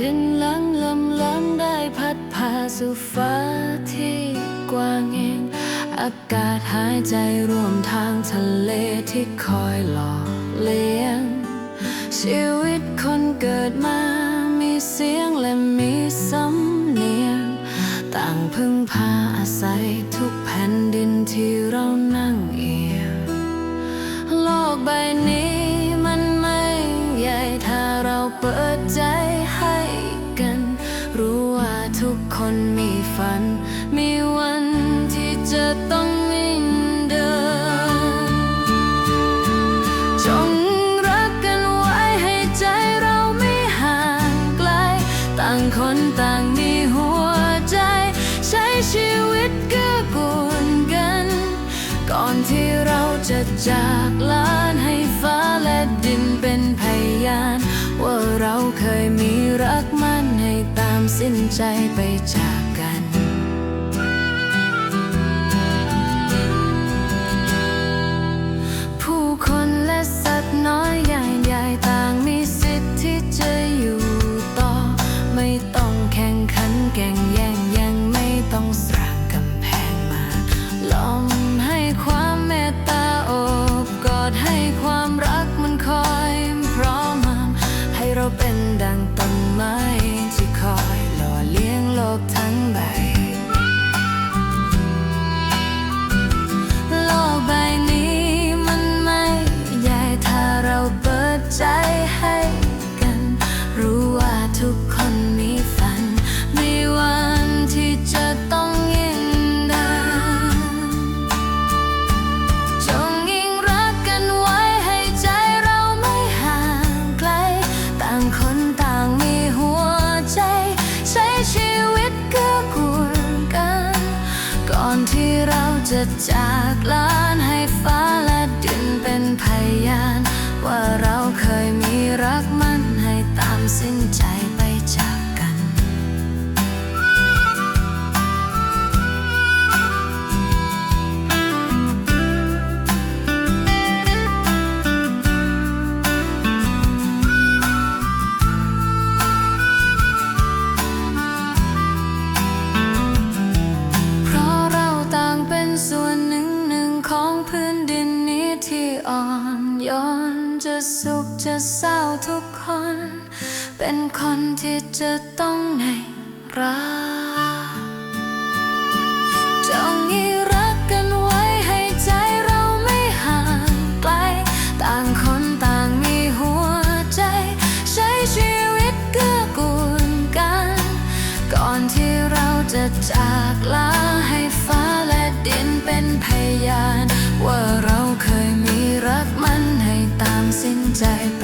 ดินลัางลมล้งได้พัดพาสู่ฟ้าที่กว้างเอง อากาศหายใจรวมทางทะเลที่คอยหล่อเลี้ยง ชีวิตคนเกิดมา มีเสียงและมีสำเนียง ต่างพึ่งพาอาศัยทุกแผ่นดินที่เรานั่งเอียงโลกใบนี้ ที่เราจะจากลานให้ฟ้าและดินเป็นพยาน ว่าเราเคยมีรักมันให้ตามสิ้นใจไปจาก ที่เราจะจากลานให้ฟ้าและดินเป็นพยาน อนโยนจะสุขจะเศร้าทุกคน เป็นคนที่จะต้องในรักจงยิ่งรักกันไว้ให้ใจเราไม่ห่างไกล ต่างคนต่างมีหัวใจ ใช้ชีวิตเกื้อกูลกัน ก่อนที่เราจะจากลาให้ฟ้าและดินเป็นพยาน ว่าเราเคยมี รั